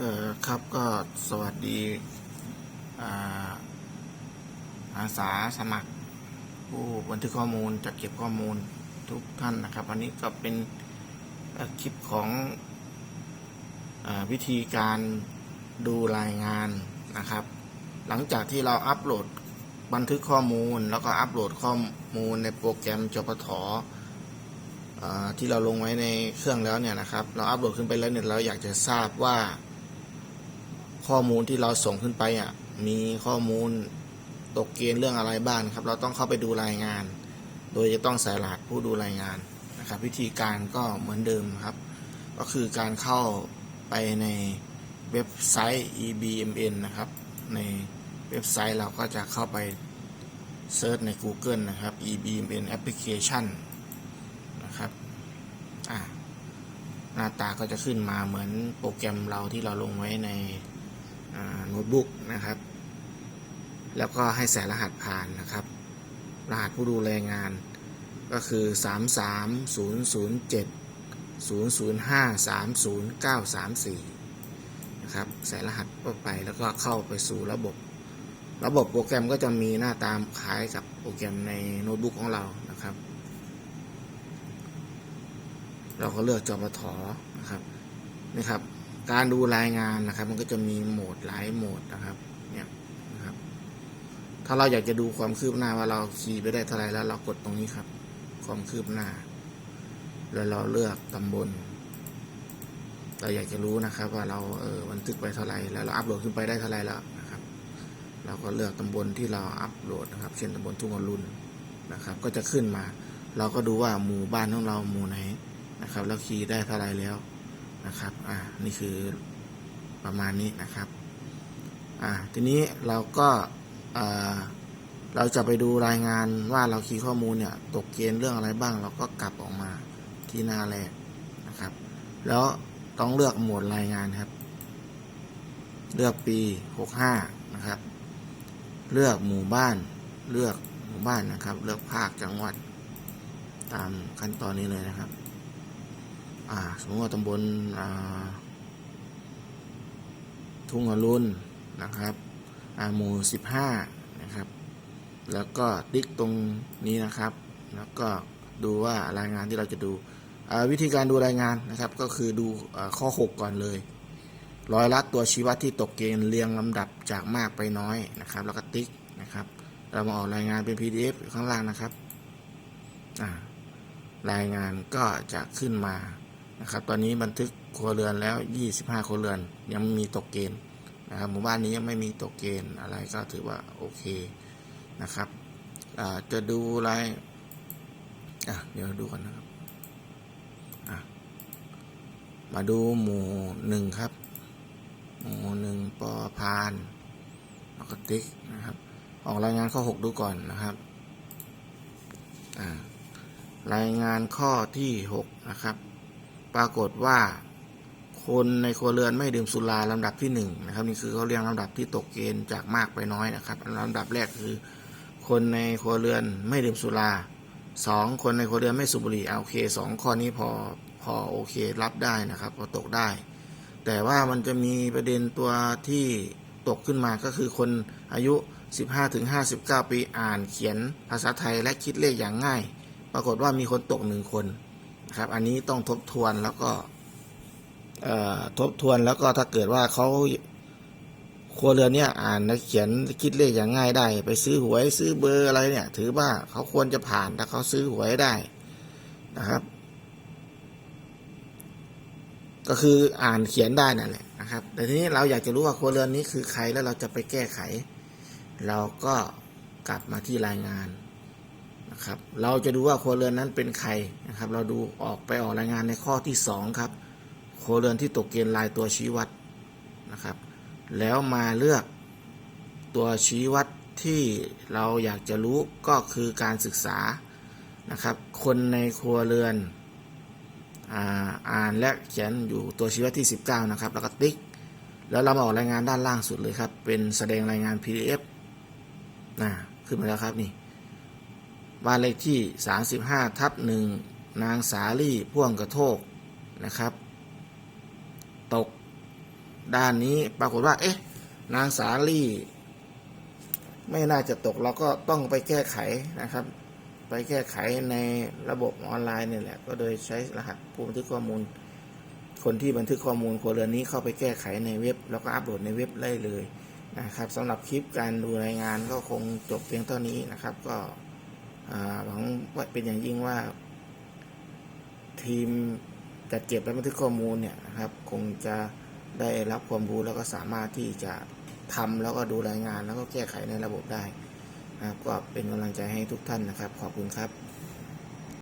เออครับก็สวัสดีอาสาสมัคร ผู้บันทึกข้อมูลจัดเก็บข้อมูลทุกท่านนะครับ วันนี้ก็เป็นคลิปของอวิธีการดูรายงานนะครับ หลังจากที่เราอัปโหลดบันทึกข้อมูล แล้วก็อัปโหลดข้อมูลในโปรแกรมจปทที่เราลงไว้ในเครื่องแล้วเนี่ยนะครับ เราอัปโหลดขึ้นไปแล้วเนี่ยเราอยากจะทราบว่า ข้อมูลที่เราส่งขึ้นไปอะมีข้อมูลตกเกณฑ์เรื่องอะไรบ้างครับ เราต้องเข้าไปดูรายงาน โดยจะต้องใส่รหัสผู้ดูรายงานนะครับ วิธีการก็เหมือนเดิมครับ ก็คือการเข้าไปในเว็บไซต์ EBMN นะครับ ในเว็บไซต์เราก็จะเข้าไปเซิร์ชใน Google นะครับ EBMN Application นะครับอ่าหน้าตาก็จะขึ้นมาเหมือนโปรแกรมเราที่เราลงไว้ใน โน้ตบุ๊กนะครับ แล้วก็ให้ใส่รหัสผ่านนะครับ รหัสผู้ดูแลงานก็คือ 3 3 0 0 7 0 0 5 3 0 9 3 4 นะครับใส่รหัสเข้าไปแล้วก็เข้าไปสู่ระบบ ระบบโปรแกรมก็จะมีหน้าตามคล้ายกับโปรแกรมในโน้ตบุ๊กของเรานะครับ เราก็เลือกจอปทนะครับนี่ครับ การดูรายงานนะครับ มันก็จะมีโหมดหลายโหมดนะครับเนี่ยนะครับ ถ้าเราอยากจะดูความคืบหน้าว่าเราขี่ไปได้เท่าไหรแล้ว เรากดตรงนี้ครับ ความคืบหน้า แล้วเราเลือกตำบล เราอยากจะรู้นะครับ ว่าเราเออบันทึกไปเท่าไหรแล้วเราอัปโหลดขึ้นไปได้เท่าไหรแล้วนะครับ เราก็เลือกตำบลที่เราอัปโหลดนะครับ เช่นตำบลทุ่งอรุณนะครับ ก็จะขึ้นมา เราก็ดูว่าหมู่บ้านของเราหมู่ไหนนะครับ แล้วคีย์ได้เท่าไรแล้ว นะครับ อ่า นี่คือประมาณนี้นะครับ อ่า ทีนี้เราก็อ่าเราจะไปดูรายงานว่าเราคีย์ข้อมูลเนี่ยตกเกณฑ์เรื่องอะไรบ้าง เราก็กลับออกมาที่หน้าแรกนะครับ แล้วต้องเลือกหมวดรายงานครับ เลือกปี 65 นะครับ เลือกหมู่บ้าน เลือกหมู่บ้านนะครับ เลือกภาคจังหวัดตามขั้นตอนนี้เลยนะครับ อ่าสมมติว่าตำบลอ่าทุ่งอรุณนะครับอ่าหมู่สิบห้านะครับ แล้วก็ติ๊กตรงนี้นะครับ แล้วก็ดูว่ารายงานที่เราจะดูวิธีการดูรายงานนะครับ ก็คือดูอข้อ 6 ก่อนเลยร้อยละตัวชี้วัดที่ตกเกณฑ์เรียงลำดับจากมากไปน้อยนะครับ แล้วก็ติ๊กนะครับ เรามาออกรายงานเป็น PDF ข้างล่างนะครับรายงานก็จะขึ้นมา นะครับ ตอนนี้บันทึกครัวเรือนแล้ว 25ครัวเรือน ยังมีตกเกณฑ์นะครับหมู่บ้านนี้ยังไม่มีตกเกณฑ์อะไรก็ถือว่าโอเคนะครับจะดูรายอะเดี๋ยวดูกันนะครับมาดูหมู่หนึ่งครับ หมู่หนึ่งปอพานแล้วก็ติ๊กนะครับ ออกรายงานข้อ 6 ดูก่อนนะครับรายงานข้อที่ 6 นะครับ ปรากฏว่าคนในครัวเรือนไม่ดื่มสุราลำดับที่หนึ่งนะครับนี่คือเขาเรียงลำดับที่ตกเกณฑ์จากมากไปน้อยนะครับลำดับแรกคือ คนในครัวเรือนไม่ดื่มสุราสองคนในครัวเรือนไม่สูบบุหรี่เอาโอเคสองข้อนี้พอพอโอเครับได้นะครับพอตกได้ แต่ว่ามันจะมีประเด็นตัวที่ตกขึ้นมาก็คือคนอายุ 15-59 ปีอ่านเขียนภาษาไทยและคิดเลขอย่างง่าย ปรากฏว่ามีคนตกหนึ่งคน นะครับอันนี้ต้องทบทวนแล้วก็ทบทวนแล้วก็ถ้าเกิดว่าเขาครัวเรือนเนี่ยอ่านและเขียนคิดเลขอย่างง่ายได้ ไปซื้อหวยซื้อเบอร์อะไรเนี่ย ถือว่าเขาควรจะผ่านถ้าเขาซื้อหวยได้นะครับ ก็คืออ่านเขียนได้นั่นแหละนะครับ แต่ทีนี้เราอยากจะรู้ว่าครัวเรือนนี้คือใครแล้วเราจะไปแก้ไข เราก็กลับมาที่รายงาน นะครับ เราจะดูว่าครัวเรือนนั้นเป็นใครนะครับ เราดูออกไปออกรายงานในข้อที่สองครับครัวเรือนที่ตกเกณฑ์ลายตัวชี้วัดนะครับ แล้วมาเลือกตัวชี้วัดที่เราอยากจะรู้ก็คือการศึกษานะครับ คนในครัวเรือนอ่าอ่านและเขียนอยู่ตัวชี้วัดที่ 19 นะครับ แล้วก็ติ๊ก แล้วเรามาออกรายงานด้านล่างสุดเลยครับ เป็นแสดงรายงาน PDF นะขึ้นมาแล้วครับนี่ บ้านเลขที่ 35 ทับหนึ่งนางสาลี่พ่วงกระโทกนะครับ ตกด้านนี้ปรากฏว่า เอ๊ะ นางสาลี่ ไม่น่าจะตกเราก็ต้องไปแก้ไขนะครับ ไปแก้ไขในระบบออนไลน์เนี่ยแหละ ก็โดยใช้รหัสผู้บันทึกข้อมูล คนที่บันทึกข้อมูลครัวเรือนนี้เข้าไปแก้ไขในเว็บ แล้วก็อัปโหลดในเว็บได้เลยนะครับสำหรับคลิปการดูรายงานก็คงจบเพียงเท่านี้นะครับ ก็ หวังว่าเป็นอย่างยิ่งว่า ทีมจัดเก็บและบันทึกข้อมูลเนี่ยนะครับ คงจะได้รับความรู้แล้วก็สามารถที่จะทำแล้วก็ดูรายงานแล้วก็แก้ไขในระบบได้นะครับก็เป็นกำลังใจให้ทุกท่านนะครับ ขอบคุณครับ